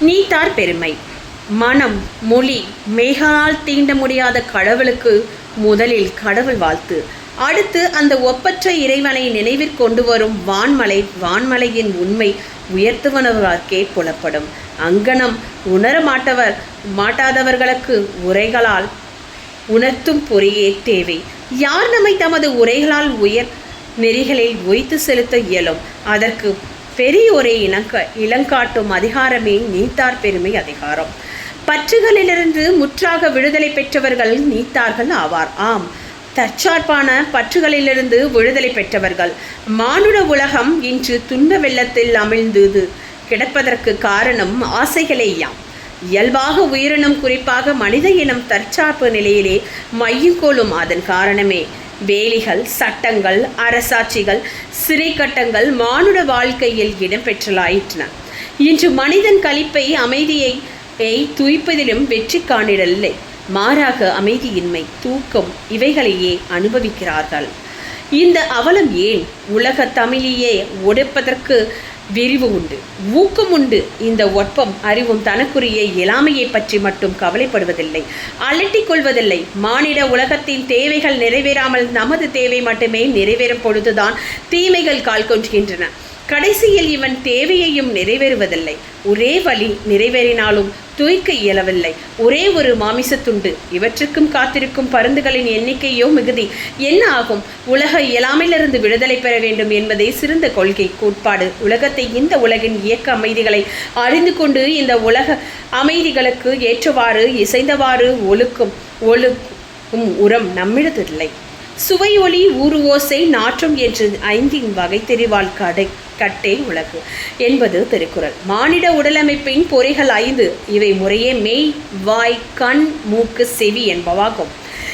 நீத்தார் பெருமை. மனம் மொழி மேகனால் தீண்ட முடியாத கடவுளுக்கு முதலில் கடவுள் வாழ்த்து. அடுத்து அந்த ஒப்பற்ற இறைவனை நினைவிற்கொண்டு வரும் வான்மலை வான்மலையின் உண்மை உயர்த்துவனவர்களுக்கே புலப்படும். அங்கனம் உணர மாட்டவர் மாட்டாதவர்களுக்கு உரைகளால் உணர்த்தும் பொறியே தேவை. யார் நம்மை தமது உரைகளால் உயர் நெறிகளில் ஒய்த்து செலுத்த இயலும்? அதற்கு பெரியோரை இனக்க இளங்காட்டும் அதிகாரமே நீத்தார் பெருமை அதிகாரம். பற்றுகளிலிருந்து முற்றாக விடுதலை பெற்றவர்கள் நீத்தார்கள் ஆவார். ஆம் தற்சார்பான பற்றுகளிலிருந்து விடுதலை பெற்றவர்கள். மானுட உலகம் இன்று துன்ப வெள்ளத்தில் அமிழ்ந்தது. கிடப்பதற்கு காரணம் ஆசைகளேயாம் இயல்பாக உயிரினம் குறிப்பாக மனித இனம் தற்சார்பு நிலையிலே மையம் அதன் காரணமே. வேலிகள் சட்டங்கள் அரசாட்சிகள் சிறை கட்டங்கள் மானுட வாழ்க்கையில் இடம்பெற்றலாயிற்றன. இன்று மனிதன் கழிப்பை அமைதியை துய்ப்பதிலும் வெற்றி காணிடவில்லை. மாறாக அமைதியின்மை தூக்கம் இவைகளையே அனுபவிக்கிறார்கள். இந்த அவலம் ஏன் உலக தமிழியே உடைப்பதற்கு விரிவு உண்டு. ஊக்கம் உண்டு. இந்த ஒட்பம் அறிவும் தனக்குரிய இயலாமையை பற்றி மட்டும் கவலைப்படுவதில்லை. அலட்டிக் கொள்வதில்லை. மானிட உலகத்தின் தேவைகள் நிறைவேறாமல் நமது தேவை மட்டுமே நிறைவேறும் பொழுதுதான் தீமைகள் கால் கொள்கின்றன கடைசியில் இவன் தேவையையும் நிறைவேறுவதில்லை. ஒரே வழி நிறைவேறினாலும் துய்க்க இயலவில்லை. ஒரே ஒரு மாமிசத்துண்டு. இவற்றுக்கும் காத்திருக்கும் பருந்துகளின் எண்ணிக்கையோ மிகுதி. என்ன ஆகும்? உலக இயலாமையிலிருந்து விடுதலை பெற வேண்டும் என்பதே சிறந்த கொள்கை கோட்பாடு. உலகத்தை இந்த உலகின் இயக்க அமைதிகளை அறிந்து கொண்டு இந்த உலக அமைதிகளுக்கு ஏற்றவாறு இசைந்தவாறு ஒழுக்கும் ஒழுக்கும் உரம் நம்மிடத்தில்லை. சுவை ஒளி ஊறு ஓசை நாற்றம் என்று ஐந்தின் வகை தெரிவால் கடை கட்டே உலகு என்பது திருக்குறள். மானிட உடலமைப்பின் பொறிகள் ஐந்து. இவை முறையே மெய் வாய் கண் மூக்கு செவி என்பவாகும்.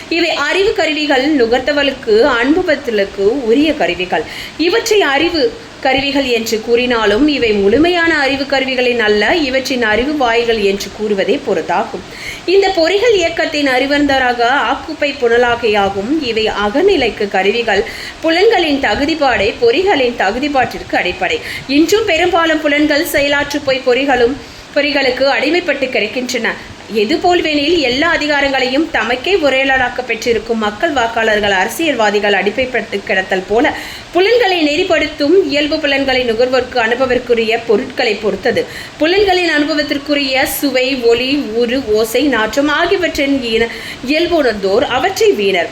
இவை அறிவு கருவிகள் நுகர்த்தவளுக்கு அன்புபத்தலுக்கு உரிய கருவிகள். இவற்றை அறிவு கருவிகள் என்று கூறினாலும் இவை முழுமையான அறிவு கருவிகளின் அல்ல இவற்றின் அறிவு வாய்கள் என்று கூறுவதே பொருத்தாகும் இந்த பொறிகள் இயக்கத்தின் அறிவந்தராக ஆக்குப்பை புனலாகையாகும். இவை அகநிலைக்கு கருவிகள் புலன்களின் தகுதிப்பாடே பொறிகளின் தகுதிப்பாட்டிற்கு அடிப்படை. இன்றும் பெரும்பாலும் புலன்கள் செயலாற்று போய் பொறிகளும் பொறிகளுக்கு அடிமைப்பட்டு கிடைக்கின்றன. எதுபோல்வெனில் எல்லா அதிகாரங்களையும் தமக்கே உரையாடலாக்க பெற்றிருக்கும் மக்கள் வாக்காளர்கள் அரசியல்வாதிகள் அடிப்பைப்பட்டு கிடத்தல் போல புலன்களை நெறிப்படுத்தும் இயல்பு புலன்களை நுகர்வோருக்கு அனுபவத்திற்குரிய பொருட்களை பொறுத்தது. புலன்களின் அனுபவத்திற்குரிய சுவை ஒளி உரு ஓசை நாற்றம் ஆகியவற்றின் இயல்பு உணர்ந்தோர் அவற்றை வீணர்.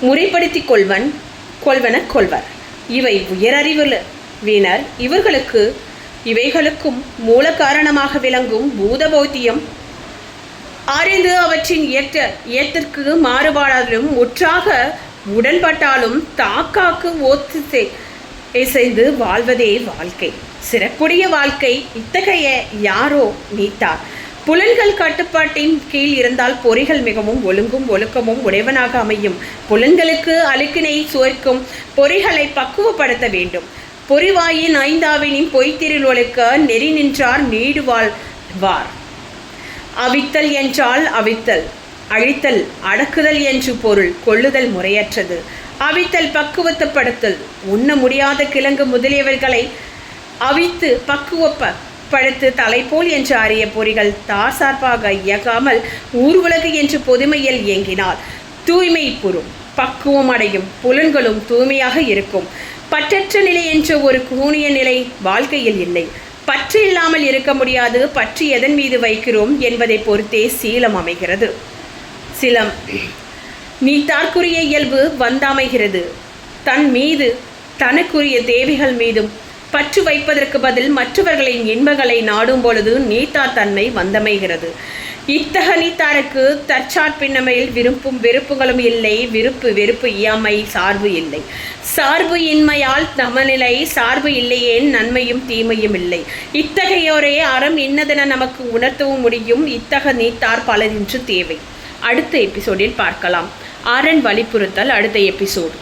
முறைப்படுத்திக் கொள்வன் கொள்வன கொள்வர். இவை உயரறிவு வீணர். இவர்களுக்கு இவைகளுக்கும் மூல காரணமாக விளங்கும் பூதபௌத்தியம். அறிந்து அவற்றின் இயற்ற இயத்திற்கு மாறுபாடாலும் முற்றாக உடன்பட்டாலும் தாக்காக்கு ஓத்து இசைந்து வாழ்வதே வாழ்க்கை. சிறப்புடைய வாழ்க்கை இத்தகைய யாரோ நீத்தார். புலன்கள் கட்டுப்பாட்டின் கீழ் இருந்தால் பொறிகள் மிகவும் ஒழுங்கும் ஒழுக்கமும் உடையவனாக அமையும். புலன்களுக்கு அழுக்கினை சுவைக்கும் பொறிகளை பக்குவப்படுத்த வேண்டும். பொறிவாயின் ஐந்தாவினின் பொய்த்திருள் ஒழுக்க நெறி நின்றார் நீடுவாள் வார். அவித்தல் என்றால் அவித்தல் அழித்தல் அடக்குதல் என்று பொருள் கொள்ளுதல் முறையற்றது. அவித்தல் பக்குவத்தப்படுத்தல் உண்ண முடியாத கிழங்கு முதலியவர்களை அவித்து பக்குவப்ப படுத்து தலைப்போல் என்று அறிய பொறிகள் தார் சார்பாக இயக்காமல் ஊர்வுலகு என்று பொதுமையில் இயங்கினார் தூய்மை புறும் பக்குவம் அடையும் புலன்களும் தூய்மையாக இருக்கும். பற்றற்ற நிலை என்ற ஒரு கூனிய நிலை வாழ்க்கையில் இல்லை. பற்று இல்லாமல் இருக்க முடியாது பற்று எதன் மீது வைக்கிறோம் என்பதை பொறுத்தே சீலம் அமைகிறது. சிலம். நீ தார்க்குரிய இயல்பு வந்தமைகிறது. தன் மீது தனக்குரிய தேவைகள் மீதும் பற்று வைப்பதற்கு பதில் மற்றவர்களின் இன்பங்களை நாடும் பொழுது நீத்தா தன்மை வந்தமைகிறது. இத்தக நீத்தாருக்கு தற்சார்பின்னமையில் விருப்பும் வெறுப்புகளும் இல்லை விருப்பு வெறுப்பு இயமை சார்பு இல்லை. சார்பு இன்மையால் தமநிலை சார்பு இல்லையேன் நன்மையும் தீமையும் இல்லை. இத்தகையோரே அறம் இன்னதென நமக்கு உணர்த்தவும் முடியும் இத்தக நீத்தார் பலரின்று தேவை. அடுத்த எபிசோடில் பார்க்கலாம். அரண் வலிப்புறுத்தல் அடுத்த எபிசோடு.